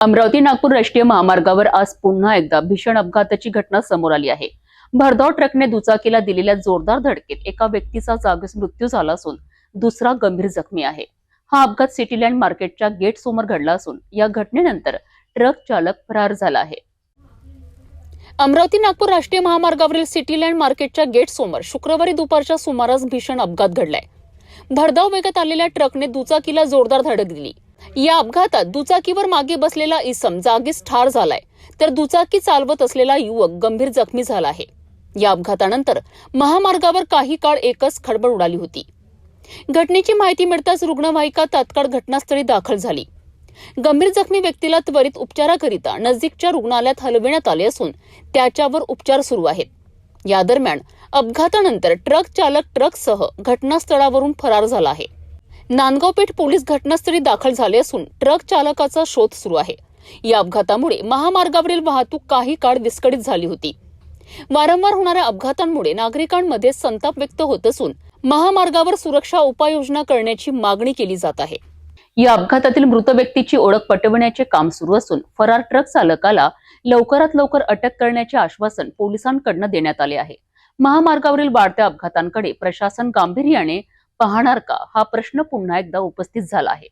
अमरावती नागपूर राष्ट्रीय महामार्गावर आज पुन्हा एकदा भीषण अपघाताची घटना समोर आली आहे. भरधाव ट्रकने दुचाकीला दिलेल्या जोरदार धडकेत एका व्यक्तीचा जागीच मृत्यू झाला असून दुसरा गंभीर जखमी आहे. हा अपघात सिटीलँड मार्केटच्या गेट समोर घडला असून या घटनेनंतर ट्रक चालक फरार झाला आहे. अमरावती नागपूर राष्ट्रीय महामार्गावरील सिटीलँड मार्केटच्या गेट समोर शुक्रवारी दुपारच्या सुमारास भीषण अपघात घडलाय. भरधाव वेगात आलेल्या ट्रकने दुचाकीला जोरदार धडक दिली. या अपघातात दुचाकीवर मागे बसलेला इसम जागीच ठार झालाय. तर दुचाकी चालवत असलेला युवक गंभीर जखमी झाला आहे. या अपघातानंतर महामार्गावर काही काळ एकच खडबड उडाली होती. घटनेची माहिती मिळताच रुग्णवाहिका तात्काळ घटनास्थळी दाखल झाली. गंभीर जखमी व्यक्तीला त्वरित उपचाराकरिता नजीकच्या रुग्णालयात हलविण्यात आले असून त्याच्यावर उपचार सुरू आहेत. या दरम्यान अपघातानंतर ट्रक चालक ट्रकसह घटनास्थळावरून फरार झाला आहे. नांदगावपेठ पोलीस घटनास्थळी दाखल झाले असून ट्रक चालकाचा शोध सुरू आहे. या अपघातामुळे महामार्गावरील वाहतूक काही काळ विस्कळीत झाली होती. वारंवार होणाऱ्या अपघातांमुळे नागरिकांमध्ये संताप व्यक्त होत असून महामार्गावर सुरक्षा उपाययोजना करण्याची मागणी केली जात आहे. या अपघातातील मृत व्यक्तीची ओळख पटवण्याचे काम सुरू असून फरार ट्रक चालकाला लवकरात लवकर अटक करण्याचे आश्वासन पोलिसांकडनं देण्यात आले आहे. महामार्गावरील वाढत्या अपघातांकडे प्रशासन गांभीर्याने पाहणार का? हा प्रश्न पुन्हा एकदा उपस्थित झाला आहे.